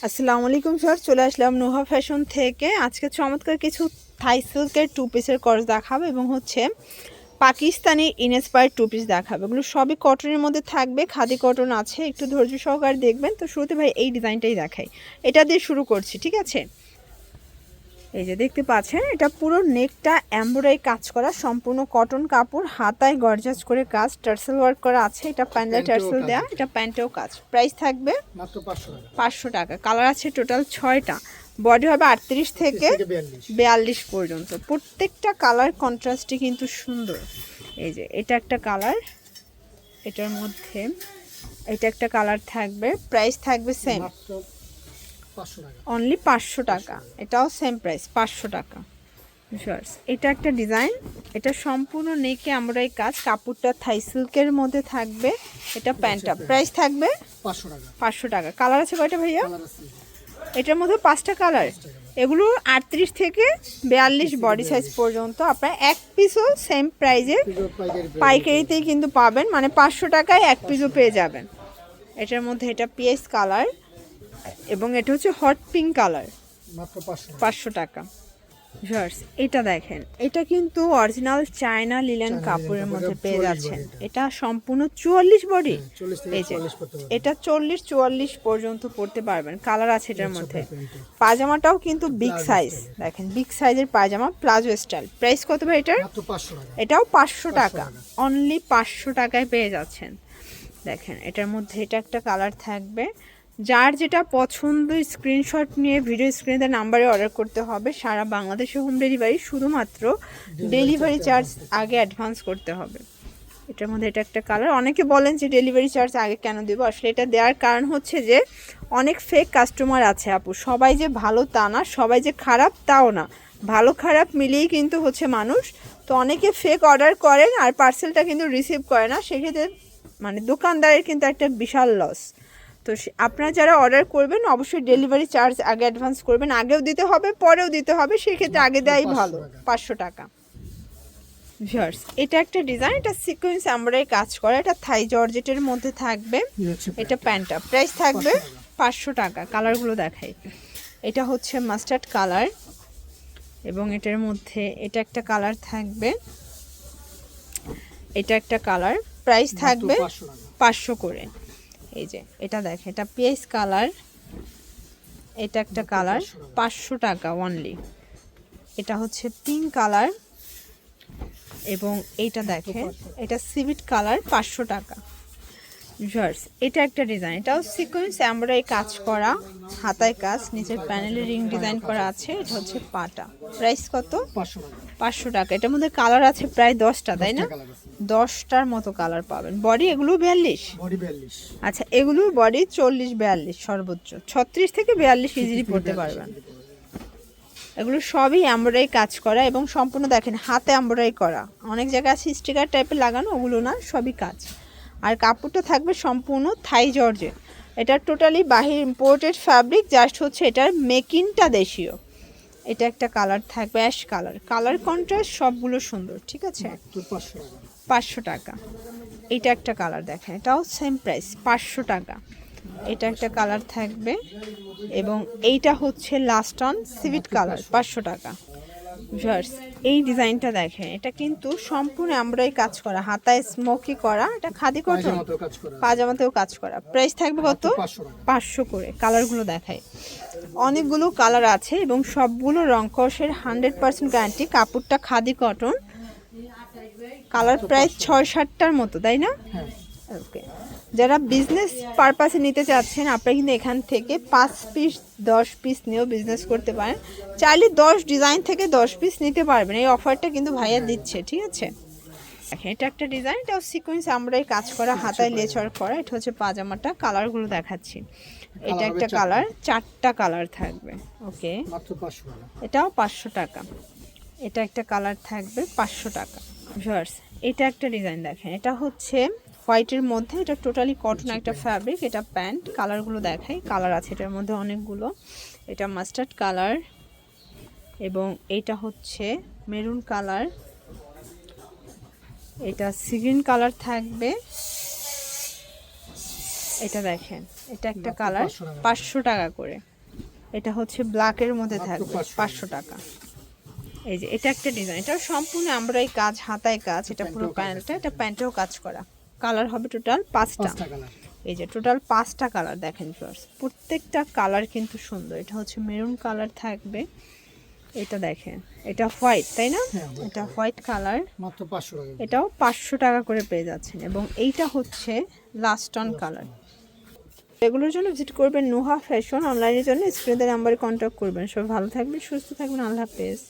আসসালামু আলাইকুম, স্যার। চলে আসলাম নোহা ফ্যাশন থেকে। আজকে চমৎকার কিছু থাই সিল্কের টু পিসের কর্স দেখাবো এবং হচ্ছে পাকিস্তানি ইনস্পায়ার টু পিস দেখাবো। এগুলো সবই কটনের মধ্যে থাকবে, খাদি কটন আছে, একটু ধৈর্য সহকারে দেখবেন। তো শুরুতে ভাই এই ডিজাইনটাই দেখাই। এটা দিয়ে শুরু করছি, ঠিক আছে? এই যে দেখতে পাচ্ছেন এটা পুরো নেকটা এমব্রয়ডারি কাজ করা সম্পূর্ণ কটন কাপড় হাতায় গর্জাস করে কাজ টার্সেল ওয়ার্ক করা আছে এটা প্যান্ডেল টার্সেল দেওয়া এটা প্যান্টেও কাজ। প্রাইস থাকবে মাত্র পাঁচশো টাকা। কালার আছে টোটাল ছয়টা। বডি হবে আটত্রিশ থেকে বিয়াল্লিশ। পর্যন্ত। প্রত্যেকটা কালার কন্ট্রাস্টই কিন্তু সুন্দর। এই যে এটা একটা কালার। এটার মধ্যে এটা একটা কালার থাকবে। প্রাইস থাকবে সেম। অনলি পাঁচশো টাকা। এটাও সেম প্রাইস পাঁচশো টাকা। Viewers, এটা একটা ডিজাইন এটা সম্পূর্ণ নেকে আমরা এই কাজ কাপড়টা থাই সিল্কের মধ্যে থাকবে এটা প্যান্টটা প্রাইস থাকবে পাঁচশো টাকা। পাঁচশো টাকা। কালার আছে কয়টা ভাইয়া? এটার মধ্যে পাঁচটা কালার এগুলো আটত্রিশ থেকে বিয়াল্লিশ বডি সাইজ পর্যন্ত। আপনার এক পিসও সেম প্রাইজে। পাইকারিতেই কিন্তু পাবেন মানে পাঁচশো টাকায় এক পিসও পেয়ে যাবেন। এটার মধ্যে এটা পিএস কালার এবং এটা হচ্ছে হট পিঙ্ক কালার পাঁচশো টাকা। এটা দেখেন। এটা কিন্তু অরিজিনাল চায়না লিলেন কাপড়ের মধ্যে পেয়ে 44 যাচ্ছেন। এটা। সম্পূর্ণ চুয়াল্লিশ বডি হ্যাঁ, এই যে এটা চল্লিশ চুয়াল্লিশ পর্যন্ত পড়তে পারবেন। কালার আছে এটার মধ্যে। প্যান্টে। পাজামাটাও কিন্তু বিগ সাইজ দেখেন বিগ সাইজের পাজামা প্লাজো স্টাইল প্রাইস কত ভাই এটার? এটাও পাঁচশো টাকা। অনলি পাঁচশো টাকায় পেয়ে যাচ্ছেন। দেখেন এটার মধ্যে এটা একটা কালার থাকবে। যার যেটা পছন্দ স্ক্রিনশট নিয়ে ভিডিও স্ক্রিনে তার নাম্বারে অর্ডার করতে হবে। সারা বাংলাদেশে হোম ডেলিভারি শুধুমাত্র ডেলিভারি চার্জ আগে অ্যাডভান্স করতে হবে। এটার মধ্যে এটা একটা কালার অনেকে বলেন যে ডেলিভারি চার্জ আগে কেন দেবো? আসলে এটা দেওয়ার কারণ হচ্ছে যে অনেক ফেক কাস্টমার আছে আপু। সবাই যে ভালো তা না সবাই যে খারাপ তাও না। ভালো খারাপ মিলিয়েই কিন্তু হচ্ছে মানুষ। তো অনেকে ফেক অর্ডার করেন আর পার্সেলটা কিন্তু রিসিভ করে না। সেক্ষেত্রে মানে দোকানদারের কিন্তু একটা বিশাল লস তো সে- আপনারা যারা অর্ডার করবেন অবশ্যই ডেলিভারি চার্জ আগে অ্যাডভান্স করবেন। আগেও দিতে হবে পরেও দিতে হবে সেক্ষেত্রে আগে দেওয়াই ভালো। পাঁচশো টাকা। ভিউয়ার্স এটা একটা ডিজাইন এটা সিকোয়েন্স আমরাই কাজ করা এটা থাই জর্জেটের মধ্যে থাকবে। এটা প্যান্টটা প্রাইস থাকবে পাঁচশো টাকা। কালারগুলো দেখাই। এটা হচ্ছে মাস্টার্ড কালার এবং এটার মধ্যে এটা একটা কালার থাকবে। এটা একটা কালার প্রাইস থাকবে পাঁচশো করে। এই যে এটা দেখ এটা পেস কালার। এটা একটা কালার পাঁচশো টাকা। অনলি এটা হচ্ছে পিঙ্ক কালার। এবং এইটা দেখে এটা সিভিট কালার পাঁচশো টাকা। এটা একটা ডিজাইন। এটাও সিকোয়েন্স আমরা এই কাজ করা হাতায় কাজ নিচের প্যানেলে রিং ডিজাইন করা আছে এটা হচ্ছে পাটা। প্রাইস কত? পাঁচশো টাকা। এটার মধ্যে কালার আছে প্রায় দশটা তাই না? দশটার মতো কালার পাবেন। বডি এগুলো বিয়াল্লিশ? বিয়াল্লিশ। আচ্ছা এগুলো বডি চল্লিশ বিয়াল্লিশ সর্বোচ্চ। ছত্রিশ থেকে বিয়াল্লিশ ইজিলি পড়তে পারবেন। এগুলো সবই এমব্রয়ডারি কাজ করা এবং সম্পূর্ণ দেখেন হাতে এমব্রয়ডারি করা। অনেক জায়গায় আছে স্টিকার টাইপের লাগানো ওগুলো না সবই কাজ। আর কাপড়টা থাকবে সম্পূর্ণ থাই জর্জের এটা টোটালি বাহির ইম্পোর্টেড ফ্যাব্রিক জাস্ট হচ্ছে এটার মেকিংটা দেশীয়। এটা একটা কালার থাকবে অ্যাশ কালার কালার কন্ট্রাস্ট সবগুলো সুন্দর ঠিক আছে? পাঁচশো টাকা। পাঁচশো টাকা। এটা একটা কালার দেখেন এটাও সেম প্রাইস পাঁচশো টাকা। এটা একটা কালার থাকবে এবং এইটা হচ্ছে লাস্ট অন সিভিট কালার পাঁচশো টাকা। জার্স এই ডিজাইনটা দেখেন এটা কিন্তু সম্পূর্ণ আমরাই কাজ করা হাতায় স্মোকি করা এটা খাদি কটন? পাজামাতেও কাজ করা। প্রাইস থাকবে কত? পাঁচশো করে কালারগুলো দেখায় অনেকগুলো কালার আছে এবং সবগুলো রং কষের হান্ড্রেড পার্সেন্ট গ্যারান্টি কাপড়টা খাদি কটন। কালার প্রায় ছয় সাতটার মতো তাই না? হ্যাঁ। ওকে। যারা বিজনেস পারপাসে নিতে চাচ্ছেন আপনারা কিন্তু এখান থেকে পাঁচ পিস দশ পিস নিয়েও বিজনেস করতে পারেন। চাইলে দশ ডিজাইন থেকে দশ পিস নিতে পারবেন। এই অফারটা কিন্তু ভাইয়া দিচ্ছে ঠিক আছে? দেখেন এটা একটা ডিজাইন এটাও সিকোয়েন্স আমরা এই কাজ করা হাতায় লেচর করা এটা হচ্ছে পাজামাটা কালারগুলো দেখাচ্ছি। এটা একটা কালার চারটা কালার থাকবে ওকে? এটাও পাঁচশো টাকা। এটা একটা কালার থাকবে পাঁচশো টাকা। ভিউয়ার্স এটা একটা ডিজাইন দেখেন এটা হচ্ছে হোয়াইটের মধ্যে এটা টোটালি কটন একটা ফ্যাব্রিক এটা প্যান্ট কালারগুলো দেখাই কালার আছে এটার মধ্যে অনেকগুলো। এটা মাস্টার্ড কালার এবং এটা হচ্ছে মেরুন কালার এটা সিগ্রিন কালার থাকবে। এটা দেখেন এটা একটা কালার পাঁচশো টাকা। করে। এটা হচ্ছে ব্ল্যাকের মধ্যে থাকবে পাঁচশো। টাকা। এই যে এটা একটা ডিজাইন এটা সম্পূর্ণ আমরা এই কাজ হাতায় কাজ এটা পুরো প্যান্টটা এটা প্যান্টেও কাজ করা। কালার হবে টোটাল পাঁচটা। এই যে টোটাল পাঁচটা কালার দেখেন ফার্স্ট প্রত্যেকটা কালার কিন্তু সুন্দর। এটা হচ্ছে মেরুন কালার থাকবে। এটা দেখেন। এটা হোয়াইট তাই না? হ্যাঁ, এটা হোয়াইট কালার মাত্র পাঁচশো টাকা এটাও পাঁচশো টাকা করে পেয়ে যাচ্ছেন। এবং এইটা হচ্ছে লাস্ট অন কালার এগুলোর জন্য ভিজিট করবেন নুহা ফ্যাশন অনলাইনের জন্য স্ক্রিনের নাম্বারে কন্ট্যাক্ট করবেন। সবাই ভালো থাকবেন সুস্থ থাকবেন। আল্লাহ হাফেজ।